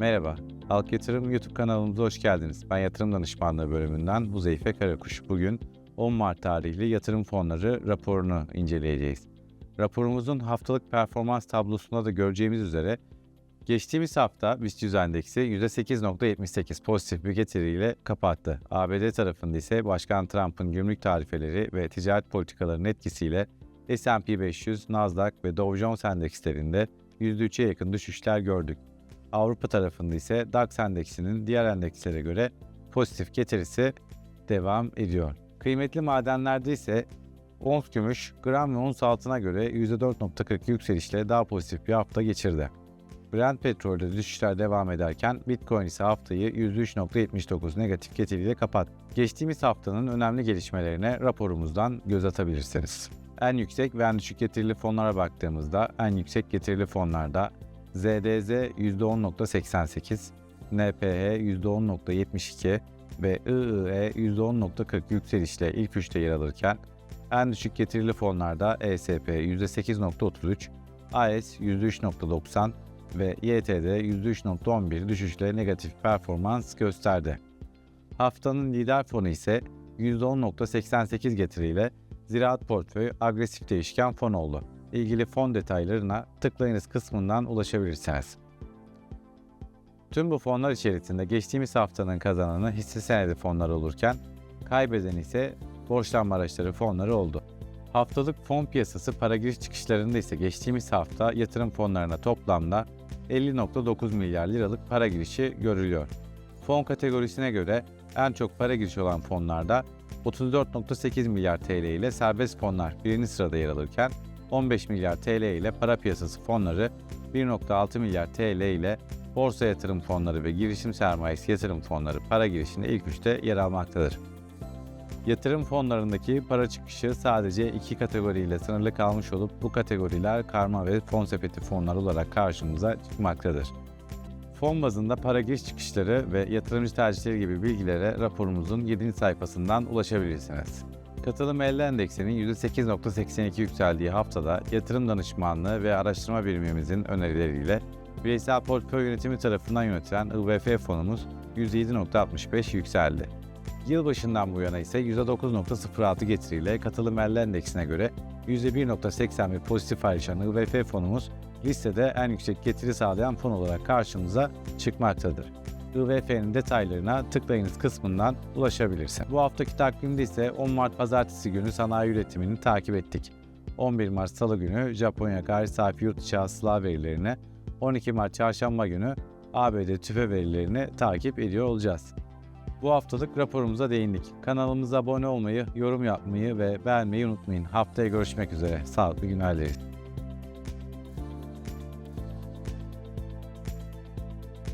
Merhaba, Halk Yatırım YouTube kanalımıza hoş geldiniz. Ben Yatırım Danışmanlığı bölümünden Huzeyfe Karakuş. Bugün 10 Mart tarihli yatırım fonları raporunu inceleyeceğiz. Raporumuzun haftalık performans tablosunda da göreceğimiz üzere geçtiğimiz hafta BIST 100 endeksi %8.78 pozitif bir getiriyle kapattı. ABD tarafında ise Başkan Trump'ın gümrük tarifeleri ve ticaret politikalarının etkisiyle S&P 500, Nasdaq ve Dow Jones endekslerinde %3'e yakın düşüşler gördük. Avrupa tarafında ise DAX endeksinin diğer endekslere göre pozitif getirisi devam ediyor. Kıymetli madenlerde ise ons gümüş gram ve ons altına göre %4.42 yükselişle daha pozitif bir hafta geçirdi. Brent petrolde düşüşler devam ederken Bitcoin ise haftayı %3.79 negatif getiriyle kapattı. Geçtiğimiz haftanın önemli gelişmelerine raporumuzdan göz atabilirsiniz. En yüksek ve en düşük getirili fonlara baktığımızda en yüksek getirili fonlarda ZDZ %10.88, NPH %10.72 ve IIE %10.40 yükselişle ilk üçte yer alırken en düşük getirili fonlarda ESP %8.33, AS %3.90 ve YTD %3.11 düşüşle negatif performans gösterdi. Haftanın lider fonu ise %10.88 getiriyle Ziraat Portföy agresif değişken fon oldu. İlgili fon detaylarına tıklayınız kısmından ulaşabilirsiniz. Tüm bu fonlar içerisinde geçtiğimiz haftanın kazananı hisse senedi fonları olurken kaybeden ise borçlanma araçları fonları oldu. Haftalık fon piyasası para giriş çıkışlarında ise geçtiğimiz hafta yatırım fonlarına toplamda 50.9 milyar liralık para girişi görülüyor. Fon kategorisine göre en çok para girişi olan fonlarda 34.8 milyar TL ile serbest fonlar birinci sırada yer alırken 15 milyar TL ile para piyasası fonları 1.6 milyar TL ile borsa yatırım fonları ve girişim sermayesi yatırım fonları para girişinde ilk üçte yer almaktadır. Yatırım fonlarındaki para çıkışı sadece iki kategoriyle sınırlı kalmış olup bu kategoriler karma ve fon sepeti fonlar olarak karşımıza çıkmaktadır. Fon bazında para giriş çıkışları ve yatırımcı tercihleri gibi bilgilere raporumuzun 7. sayfasından ulaşabilirsiniz. Katılım 50 endeksinin %8.82 yükseldiği haftada yatırım danışmanlığı ve araştırma birimimizin önerileriyle bireysel portföy yönetimi tarafından yönetilen IVF fonumuz %7.65 yükseldi. Yılbaşından bu yana ise %9.06 getiriyle katılım 50 endeksine göre %1.81 pozitif ayrışan IVF fonumuz listede en yüksek getiri sağlayan fon olarak karşımıza çıkmaktadır. IVF'nin detaylarına tıklayınız kısmından ulaşabilirsiniz. Bu haftaki takvimde ise 10 Mart Pazartesi günü sanayi üretimini takip ettik. 11 Mart Salı günü Japonya gayri safi yurt içi hasıla verilerine, 12 Mart Çarşamba günü ABD tüfe verilerini takip ediyor olacağız. Bu haftalık raporumuza değindik. Kanalımıza abone olmayı, yorum yapmayı ve beğenmeyi unutmayın. Haftaya görüşmek üzere. Sağlıklı günler dileriz.